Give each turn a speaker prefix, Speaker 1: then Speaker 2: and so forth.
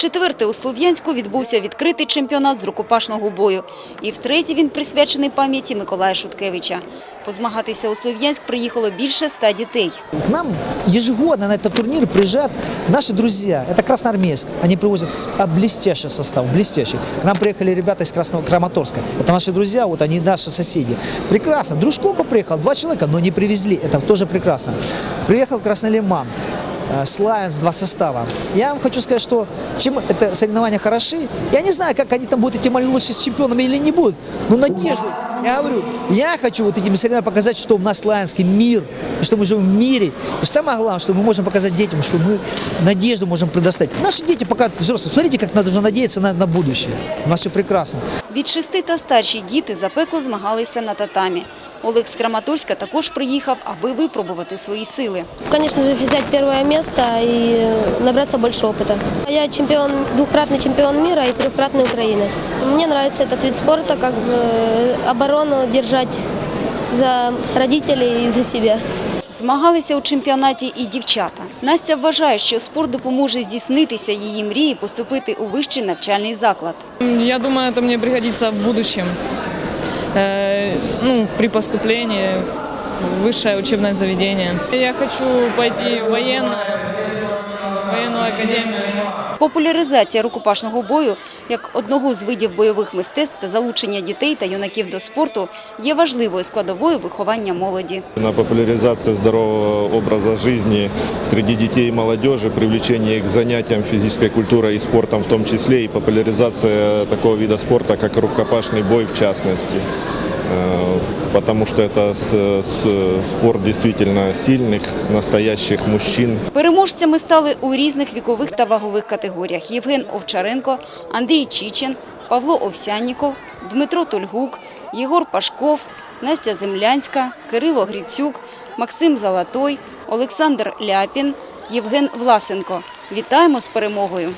Speaker 1: Вчетверте у Слов'янську відбувся відкритий чемпіонат з рукопашного бою. І втретє він присвячений пам'яті Миколая Шуткевича. Позмагатися у Слов'янськ приїхало більше ста дітей.
Speaker 2: К нам ежегодно на этот турнир приезжают наши друзья. Это Красноармейск. Они привозят с- а, блестящий состав, блестящий. К нам приехали ребята из Красного Краматорска. Это наши друзья, вот они наши соседи. Прекрасно. Дружкока приехал, два человека, но не привезли. Это тоже прекрасно. Приехал Краснолиман. Э, Славянс, два состава. Я вам хочу сказать, что чем это соревнования хороши, я не знаю, как они там будут, эти малыши с чемпионами или не будут, но надежду, я говорю, я хочу вот этими соревнованиями показать, что у нас славянский мир, что мы живем в мире. И самое главное, что мы можем показать детям, что мы надежду можем предоставить. Наши дети пока взрослые, смотрите, как надо уже надеяться на, на будущее. У нас все прекрасно.
Speaker 1: Від шести та старші діти запекло змагалися на татамі. Олег з Краматорська також приїхав, аби випробувати свої сили.
Speaker 3: Конечно же, взять первое место и набраться больше опыта. Я чемпион, двукратный чемпион мира и трехкратной Украины. Мне нравится этот вид спорта, как бы э, оборону держать за родителей и за себя.
Speaker 1: Змагалися у чемпіонаті і дівчата. Настя вважає, що спорт допоможе здійснитися її мрії поступити у вищий навчальний заклад.
Speaker 4: Я думаю, это мне пригодится в будущем. Э, ну, при поступлении в высшее учебное заведение. Я хочу пойти в военное, в военную академию.
Speaker 1: Популяризація рукопашного бою як одного з видів бойових мистецтв та залучення дітей та юнаків до спорту є важливою складовою виховання молоді.
Speaker 5: На популяризацию здорового образа жизни среди детей и молодежи, привлечение их к занятиям физической культурой и спортом в том числе, и популяризация такого вида спорта, как рукопашный бой в частности. Э, Потому что это с- с- спорт действительно сильных, настоящих мужчин,
Speaker 1: Переможцями стали у різних вікових та вагових категоріях Євген Овчаренко, Андрій Чічин, Павло Овсянніков, Дмитро Тульгук, Єгор Пашков, Настя Землянська, Кирило Грицюк, Максим Залатой, Олександр Ляпін, Євген Власенко. Вітаємо з перемогою!